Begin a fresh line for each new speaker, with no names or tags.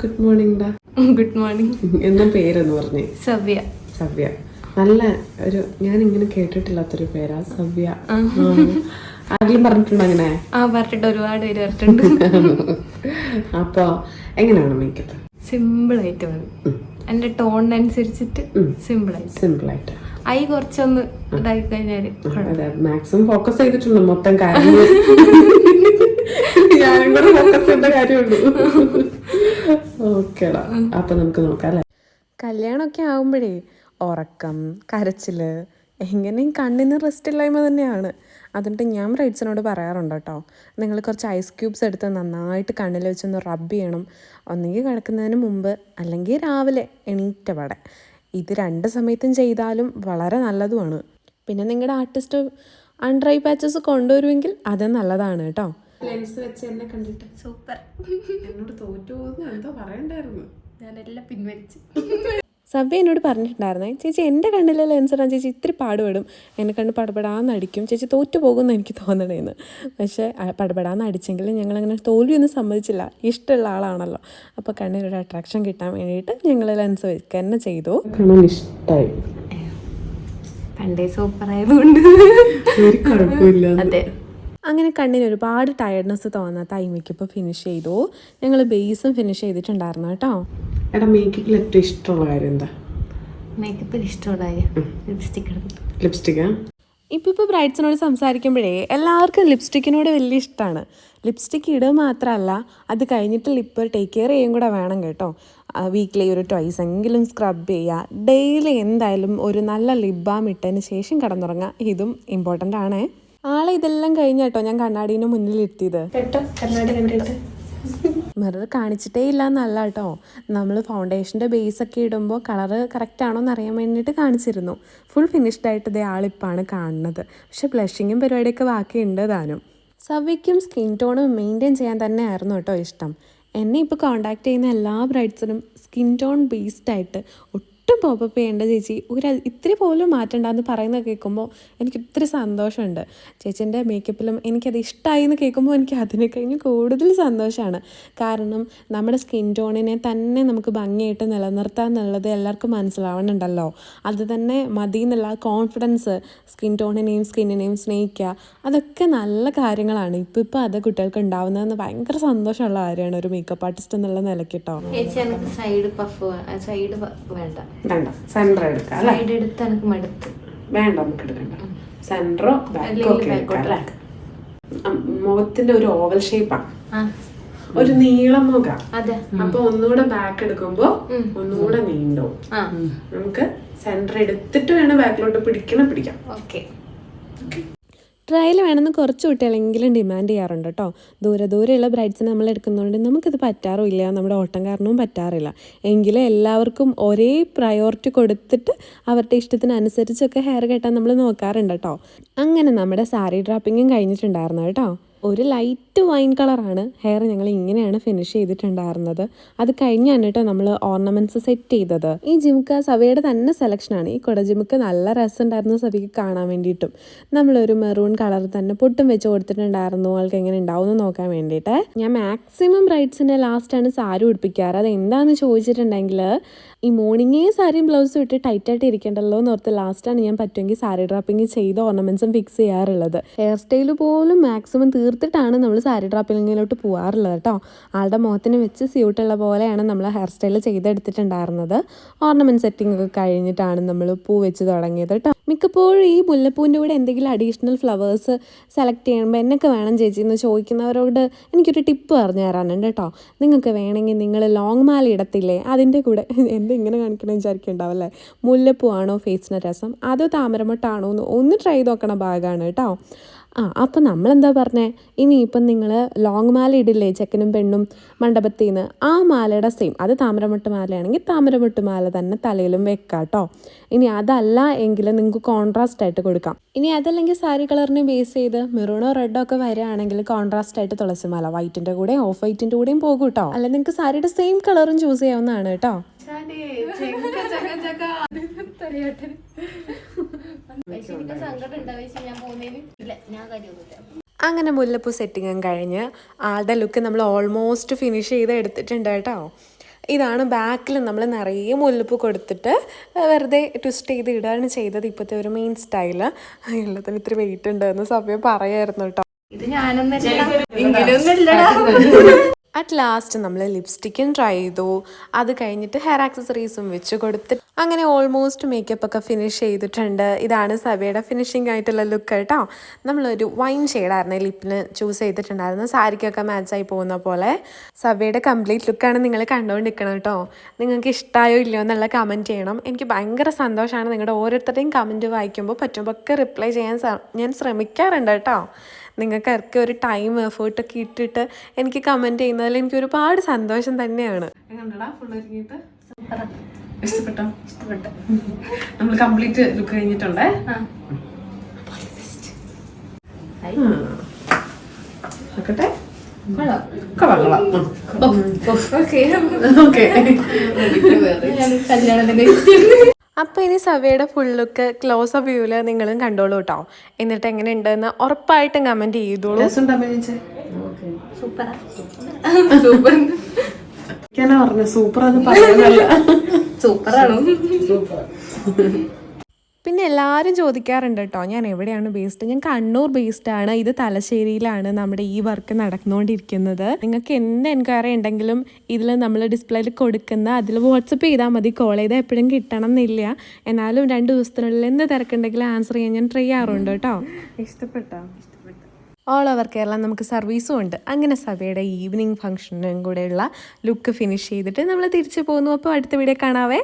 Good morning ഡാ.
Good morning
എന്താ പേരെന്ന് പറഞ്ഞേ.
സവ്യ.
സവ്യ. നല്ല ഒരു ഞാൻ ഇങ്ങനെ കേട്ടിട്ടില്ലാത്തൊരു പേരാ സവ്യ. ആരെങ്കിലും പറഞ്ഞിട്ടുണ്ടോ അങ്ങനെ?
ആ പറഞ്ഞിട്ട് ഒരുപാട് പേര് പറഞ്ഞിട്ടുണ്ട്.
അപ്പൊ എങ്ങനെയാണ് മേക്കപ്പ്?
സിമ്പിൾ ആയിട്ട് മതി എന്റെ ടോണിനനുസരിച്ചിട്ട് സിമ്പിൾ ആയിട്ട്.
സിമ്പിൾ ആയിട്ട്.
ഐ കുറച്ചൊന്ന് ഇതായി
കഴിഞ്ഞാൽ മാക്സിമം ഫോക്കസ് ചെയ്തിട്ടുണ്ട് മൊത്തം കാര്യം. ഞാനും കൂടെ ഫോക്കസ് ചെയ്യേണ്ട കാര്യമുള്ളൂ. ഓക്കേടാ. നമുക്ക് നോക്കാം അല്ലേ?
കല്യാണമൊക്കെ ആകുമ്പോഴേ ഉറക്കം കരച്ചിൽ എങ്ങനെയും കണ്ണിന് റെസ്റ്റ് ഇല്ലായ്മ തന്നെയാണ്. അതുകൊണ്ട് ഞാൻ റൈറ്റ്സിനോട് പറയാറുണ്ട് കേട്ടോ. നിങ്ങൾ കുറച്ച് ഐസ് ക്യൂബ്സ് എടുത്ത് നന്നായിട്ട് കണ്ണിൽ വെച്ചൊന്ന് റബ്ബ് ചെയ്യണം. ഒന്നുകിൽ കിടക്കുന്നതിന് മുമ്പ് അല്ലെങ്കിൽ രാവിലെ എണീറ്റ പാടെ. ഇത് രണ്ട് സമയത്തും ചെയ്താലും വളരെ നല്ലതുമാണ്. പിന്നെ നിങ്ങളുടെ ആർട്ടിസ്റ്റ് അൺഡ്രൈ പാച്ചസ് കൊണ്ടുവരുമെങ്കിൽ അത് നല്ലതാണ് കേട്ടോ.
ലെൻസ് വെച്ച് എന്നെ കണ്ടിട്ട്.
സൂപ്പർ.
എന്നോട് തോറ്റു പോകുന്നു എന്തോ പറയണ്ടായിരുന്നു.
ഞാനെല്ലാം പിൻവലിച്ചു.
സബ്ബ എന്നോട് പറഞ്ഞിട്ടുണ്ടായിരുന്നേ ചേച്ചി എന്റെ കണ്ണിലെ ലെൻസ് ഇടാൻ ചേച്ചി ഇത്തിരി പാടുപെടും. എന്നെ കണ്ണ് പടപെടാന്ന് അടിക്കും. ചേച്ചി തോറ്റു പോകുമെന്ന് എനിക്ക് തോന്നണേന്ന്. പക്ഷേ പടപെടാന്ന് അടിച്ചെങ്കിലും ഞങ്ങളങ്ങനെ തോൽവിയൊന്നും സമ്മതിച്ചില്ല. ഇഷ്ടമുള്ള ആളാണല്ലോ. അപ്പോൾ കണ്ണിനൊരു അട്രാക്ഷൻ കിട്ടാൻ വേണ്ടിയിട്ട് ഞങ്ങൾ ലെൻസ് വെക്കുക തന്നെ ചെയ്തു.
ഇഷ്ടായി.
പണ്ടേ സൂപ്പർ ആയതുകൊണ്ട്. അതെ.
അങ്ങനെ കണ്ണിന് ഒരുപാട് ടയർഡ്നെസ് തോന്നാത്ത ഐ മേക്കപ്പ് ഫിനിഷ് ചെയ്തു. ഞങ്ങൾ ബേസും ഫിനിഷ് ചെയ്തിട്ടുണ്ടായിരുന്നു കേട്ടോ.
എടാ മേക്കപ്പിൽ ഏറ്റവും ഇഷ്ടമുള്ള കാര്യം എന്താ?
മേക്കപ്പിൽ ഇഷ്ടമുള്ള കാര്യം ലിപ്സ്റ്റിക്
ലിപ്സ്റ്റിക്കാ
ഇപ്പോൾ ഇപ്പോൾ ബ്രൈഡ്സിനോട് സംസാരിക്കുമ്പോഴേ എല്ലാവർക്കും ലിപ്സ്റ്റിക്കിനോട് വലിയ ഇഷ്ടമാണ് ലിപ്സ്റ്റിക്ക് ഇടുക മാത്രമല്ല അത് കഴിഞ്ഞിട്ട് ലിപ്പ് ടേക്ക് കെയർ ചെയ്യും കൂടെ വേണം കേട്ടോ. വീക്കിലി ഒരു ട്വൈസ് എങ്കിലും സ്ക്രബ് ചെയ്യുക. ഡെയിലി എന്തായാലും ഒരു നല്ല ലിപ് ബാം ഇട്ടതിന് ശേഷം കിടന്നുറങ്ങുക. ഇതും ഇമ്പോർട്ടന്റ് ആണേ. ആളെ ഇതെല്ലാം കഴിഞ്ഞാട്ടോ ഞാൻ കണ്ണാടീന്റെ മുന്നിൽ ഇരുത്തിയത്
കേട്ടോ കണ്ണാടി കണ്ടിട്ട്.
മിറർ കാണിച്ചിട്ടേ ഇല്ല എന്നല്ല കേട്ടോ നമ്മൾ ഫൗണ്ടേഷന്റെ ബേസ് ഒക്കെ ഇടുമ്പോൾ കളറ് കറക്റ്റ് ആണോ എന്ന് അറിയാൻ വേണ്ടിയിട്ട് കാണിച്ചിരുന്നു. ഫുൾ ഫിനിഷ്ഡ് ആയിട്ട് ഇതേ ആളിപ്പാണ് കാണുന്നത്. പക്ഷെ ബ്ലഷിങ്ങും പരിപാടിയൊക്കെ ബാക്കിയുണ്ട് താനും. സവ്യയ്ക്കും സ്കിൻ ടോണും മെയിന്റെയിൻ ചെയ്യാൻ തന്നെ ആയിരുന്നു കേട്ടോ ഇഷ്ടം. എന്നെ ഇപ്പോൾ കോണ്ടാക്ട് ചെയ്യുന്ന എല്ലാ ബ്രൈഡ്സിനും സ്കിൻ ടോൺ ബേസ്ഡ് ആയിട്ട് ഒട്ടും പോപ്പപ്പ് ചെയ്യേണ്ട ചേച്ചി. ഒരു ഇത്തിരി പോലും മാറ്റണ്ടെന്ന് പറയുന്നത് കേൾക്കുമ്പോൾ എനിക്ക് ഒത്തിരി സന്തോഷമുണ്ട്. ചേച്ചീന്റെ മേക്കപ്പിലും എനിക്കത് ഇഷ്ടമായി എന്ന് കേൾക്കുമ്പോൾ എനിക്ക് അതിനെ കഴിഞ്ഞ് കൂടുതൽ സന്തോഷമാണ് കാരണം നമ്മുടെ സ്കിൻ ടോണിനെ തന്നെ നമുക്ക് ഭംഗിയായിട്ട് നിലനിർത്താൻ എന്നുള്ളത് എല്ലാവർക്കും മനസ്സിലാവണുണ്ടല്ലോ. അത് തന്നെ മതി എന്നുള്ള കോൺഫിഡൻസ് സ്കിൻ ടോണിനെയും സ്കിന്നിനെയും സ്നേഹിക്കുക അതൊക്കെ നല്ല കാര്യങ്ങളാണ്. ഇപ്പോൾ ഇപ്പോൾ അത് കുട്ടികൾക്ക് ഉണ്ടാവുന്നതെന്ന് ഭയങ്കര സന്തോഷമുള്ള കാര്യമാണ് ഒരു മേക്കപ്പ് ആർട്ടിസ്റ്റ് എന്നുള്ള നിലയ്ക്ക് കേട്ടോ
ചേച്ചി എനിക്ക് സൈഡ് പഫ് സൈഡ് വേണ്ട.
വേണ്ട സെന്റർ എടുക്കാം അല്ലേ?
എടുത്ത് എനിക്ക് മടുത്ത്.
വേണ്ട നമുക്ക് എടുക്കണ്ട. ബാക്കോ ഒക്കെ എടുക്കാം അല്ലേ? മുഖത്തിന്റെ ഒരു ഓവൽ
ഷേപ്പാണ്
ഒരു നീളം മുഖ.
അതെ.
അപ്പൊ ഒന്നുകൂടെ ബാക്ക് എടുക്കുമ്പോ ഒന്നുകൂടെ നീണ്ടോ. നമുക്ക് സെന്റർ എടുത്തിട്ട് വേണം ബാക്കിലോട്ട് പിടിക്കണം പിടിക്കാം.
ഓക്കെ
ട്രയൽ വേണമെന്ന് കുറച്ച് കുട്ടികളെങ്കിലും ഡിമാൻഡ് ചെയ്യാറുണ്ട് കേട്ടോ ദൂരെ ദൂരെയുള്ള ബ്രൈഡ്സിനെ നമ്മൾ എടുക്കുന്നതുകൊണ്ട് നമുക്കിത് പറ്റാറില്ല നമ്മുടെ ഓട്ടം കാരണവും പറ്റാറില്ല. എങ്കിലും എല്ലാവർക്കും ഒരേ പ്രയോറിറ്റി കൊടുത്തിട്ട് അവരുടെ ഇഷ്ടത്തിനനുസരിച്ചൊക്കെ ഹെയർ കെട്ടാൻ നമ്മൾ നോക്കാറുണ്ട് കേട്ടോ അങ്ങനെ നമ്മുടെ സാരി ഡ്രോപ്പിങ്ങും കഴിഞ്ഞിട്ടുണ്ടായിരുന്നു കേട്ടോ ഒരു ലൈറ്റ് വൈൻ കളറാണ് ഹെയർ ഞങ്ങൾ ഇങ്ങനെയാണ് ഫിനിഷ് ചെയ്തിട്ടുണ്ടായിരുന്നത്. അത് കഴിഞ്ഞാണ് കേട്ടോ നമ്മൾ ഓർണമെന്റ്സ് സെറ്റ് ചെയ്തത്. ഈ ജിമുക്ക സവയുടെ തന്നെ സെലക്ഷനാണ് ഈ കുട ജിമുക്ക് നല്ല രസമുണ്ടായിരുന്നു സവിക്ക് കാണാൻ വേണ്ടിയിട്ടും. നമ്മളൊരു മെറൂൺ കളർ തന്നെ പൊട്ടും വെച്ച് കൊടുത്തിട്ടുണ്ടായിരുന്നു. ആൾക്ക് എങ്ങനെ ഉണ്ടാവും നോക്കാൻ വേണ്ടിയിട്ട്. ഞാൻ മാക്സിമം ബ്രൈഡ്സിനെ ലാസ്റ്റാണ് സാരി ഉടുപ്പിക്കാറ്. അത് എന്താണെന്ന് ചോദിച്ചിട്ടുണ്ടെങ്കിൽ ഈ മോർണിംഗേ സാരിയും ബ്ലൗസും ഇട്ട് ടൈറ്റായിട്ട് ഇരിക്കേണ്ടല്ലോ എന്ന് ഓർത്ത് ലാസ്റ്റാണ് ഞാൻ പറ്റുമെങ്കിൽ സാരി ഡ്രാപ്പിംഗ് ചെയ്ത് ഓർണമെന്റ്സും ഫിക്സ് ചെയ്യാറുള്ളത്. ഹെയർ സ്റ്റൈൽ പോലും മാക്സിമം തീർത്തിട്ടാണ് നമ്മൾ സാരി ഡ്രോപ്പിങ്ങിലോട്ട് പോകാറുള്ളത് കേട്ടോ. ആളുടെ മുഖത്തിന് വെച്ച് സ്യൂട്ടുള്ള പോലെയാണ് നമ്മൾ ഹെയർ സ്റ്റൈൽ ചെയ്തെടുത്തിട്ടുണ്ടായിരുന്നത്. ഓർണമെന്റ് സെറ്റിംഗ് ഒക്കെ കഴിഞ്ഞിട്ടാണ് നമ്മൾ പൂ വെച്ച് തുടങ്ങിയത് കേട്ടോ. മിക്കപ്പോഴും ഈ മുല്ലപ്പൂവിന്റെ കൂടെ എന്തെങ്കിലും അഡീഷണൽ ഫ്ലവേഴ്സ് സെലക്ട് ചെയ്യുമ്പോൾ എന്നൊക്കെ വേണം ചേച്ചി എന്ന് ചോദിക്കുന്നവരോട് എനിക്കൊരു ടിപ്പ് പറഞ്ഞു തരാനുണ്ട് കേട്ടോ. നിങ്ങൾക്ക് വേണമെങ്കിൽ നിങ്ങൾ ലോങ് മാല ഇടത്തില്ലേ? അതിന്റെ കൂടെ എന്ത് ഇങ്ങനെ കാണിക്കണം വിചാരിക്കുന്നുണ്ടാവല്ലേ മുല്ലപ്പൂ ആണോ ഫേസിന് രസം? അതോ താമരമട്ടാണോ എന്ന് ഒന്ന് ട്രൈ നോക്കണ ഭാഗമാണ് കേട്ടോ. ആ അപ്പം നമ്മളെന്താ പറഞ്ഞേ? ഇനിയിപ്പം നിങ്ങൾ ലോങ് മാല ഇടില്ലേ ചെക്കനും പെണ്ണും മണ്ഡപത്തിൽ നിന്ന് ആ മാലയുടെ സെയിം അത് താമരമുട്ട് മാലയാണെങ്കിൽ താമരമുട്ട് മാല തന്നെ തലയിലും വെക്കാം കേട്ടോ ഇനി അതല്ല എങ്കിൽ നിങ്ങൾക്ക് കോൺട്രാസ്റ്റ് ആയിട്ട് കൊടുക്കാം. ഇനി അതല്ലെങ്കിൽ സാരി കളറിനെ ബേസ് ചെയ്ത് മെറൂണോ റെഡോ ഒക്കെ വരികയാണെങ്കിൽ കോൺട്രാസ്റ്റ് ആയിട്ട് തുളസി മാല. വൈറ്റിന്റെ കൂടെ ഓഫ് വൈറ്റിന്റെ കൂടെയും പോകും കേട്ടോ അല്ല നിങ്ങൾക്ക് സാരിയുടെ സെയിം കളറും ചൂസ് ചെയ്യാവുന്നതാണ് കേട്ടോ അങ്ങനെ മുല്ലപ്പൂ സെറ്റിങ്ങും കഴിഞ്ഞ് ആളുടെ ലുക്ക് നമ്മൾ ഓൾമോസ്റ്റ് ഫിനിഷ് ചെയ്ത് എടുത്തിട്ടുണ്ട് കേട്ടോ. ഇതാണ് ബാക്കിൽ നമ്മൾ നിറയെ മുല്ലപ്പ് കൊടുത്തിട്ട് വെറുതെ ട്വിസ്റ്റ് ചെയ്ത് ഇടുകയാണ് ചെയ്തത് ഇപ്പോഴത്തെ ഒരു മെയിൻ സ്റ്റൈൽ എല്ലാത്തിനും ഇത്തിരി വെയിറ്റ് ഉണ്ടെന്ന് സഭ്യം പറയായിരുന്നു കേട്ടോ.
ഇത് ഞാനൊന്നല്ല. ഇങ്ങനെയൊന്നല്ലടാ
അറ്റ് ലാസ്റ്റ് നമ്മൾ ലിപ്സ്റ്റിക്കും ട്രൈ ചെയ്തു. അത് കഴിഞ്ഞിട്ട് ഹെയർ ആക്സസറീസും വെച്ച് കൊടുത്ത് അങ്ങനെ ഓൾമോസ്റ്റ് മേക്കപ്പ് ഒക്കെ ഫിനിഷ് ചെയ്തിട്ടുണ്ട്. ഇതാണ് സബയുടെ ഫിനിഷിംഗ് ആയിട്ടുള്ള ലുക്ക് കേട്ടോ. നമ്മളൊരു വൈൻ ഷെയ്ഡായിരുന്നു ലിപ്പിന് ചൂസ് ചെയ്തിട്ടുണ്ടായിരുന്നു സാരിക്കൊക്കെ മാച്ചായി പോകുന്ന പോലെ സബയുടെ കംപ്ലീറ്റ് ലുക്കാണ് നിങ്ങൾ കണ്ടുകൊണ്ടിരിക്കണം കേട്ടോ. നിങ്ങൾക്ക് ഇഷ്ടമായോ ഇല്ലയോ എന്നുള്ള കമന്റ് ചെയ്യണം. എനിക്ക് ഭയങ്കര സന്തോഷമാണ് നിങ്ങളുടെ ഓരോരുത്തരുടെയും കമന്റ് വായിക്കുമ്പോൾ പറ്റുമ്പോൾ ഒക്കെ റിപ്ലൈ ചെയ്യാൻ ഞാൻ ശ്രമിക്കാറുണ്ട് കേട്ടോ. നിങ്ങൾക്കൊക്കെ ഒരു ടൈം എഫേർട്ടൊക്കെ ഇട്ടിട്ട് എനിക്ക് കമന്റ് ചെയ്യുന്നതിൽ എനിക്ക് ഒരുപാട് സന്തോഷം തന്നെയാണ്.
ഇഷ്ടപ്പെട്ടോ ഇഷ്ടപ്പെട്ടോ? ഇഷ്ടപ്പെട്ടു. നമ്മൾ കംപ്ലീറ്റ് ലുക്ക് കഴിഞ്ഞിട്ടുണ്ടേ? നോക്കട്ടെ?
ഓക്കെ.
ഓക്കെ.
ഞാൻ കല്യാണത്തിന്റെ
അപ്പോൾ ഇനി സവയുടെ ഫുൾ ലുക്ക് ക്ലോസ് അപ്പ് വ്യൂവിൽ നിങ്ങളും കണ്ടോളൂ കേട്ടോ എന്നിട്ട് എങ്ങനെ ഉണ്ടെന്ന് ഉറപ്പായിട്ടും കമന്റ് ചെയ്തോളൂ.
സൂപ്പർ. സൂപ്പർ
സൂപ്പറാണോ.
പിന്നെ എല്ലാവരും ചോദിക്കാറുണ്ട് കേട്ടോ ഞാൻ എവിടെയാണ് ബേസ്ഡ് ഞാൻ കണ്ണൂർ ബേസ്ഡ് ആണ്. ഇത് തലശ്ശേരിയിലാണ് നമ്മുടെ ഈ വർക്ക് നടന്നുകൊണ്ടിരിക്കുന്നത്. നിങ്ങൾക്ക് എന്ത് എൻക്വയറി ഉണ്ടെങ്കിലും ഇതിൽ നമ്മൾ ഡിസ്പ്ലേയിൽ കൊടുക്കുന്ന അതിൽ വാട്സപ്പ് ചെയ്താൽ മതി. കോൾ ചെയ്താൽ എപ്പോഴും കിട്ടണം എന്നില്ല എന്നാലും രണ്ട് ദിവസത്തിനുള്ളിൽ എന്ത് തിരക്കുണ്ടെങ്കിലും ആൻസർ ചെയ്യാൻ ഞാൻ ട്രൈ ചെയ്യാറുണ്ട് കേട്ടോ
ഇഷ്ടപ്പെട്ടോ?
ഓൾ ഓവർ കേരള നമുക്ക് സർവീസും ഉണ്ട്. അങ്ങനെ സഭയുടെ ഈവനിങ് ഫംഗ്ഷനും കൂടെയുള്ള ലുക്ക് ഫിനിഷ് ചെയ്തിട്ട് നമ്മൾ തിരിച്ചു പോകുന്നു. അപ്പോൾ അടുത്ത വീഡിയോ കാണാവേ.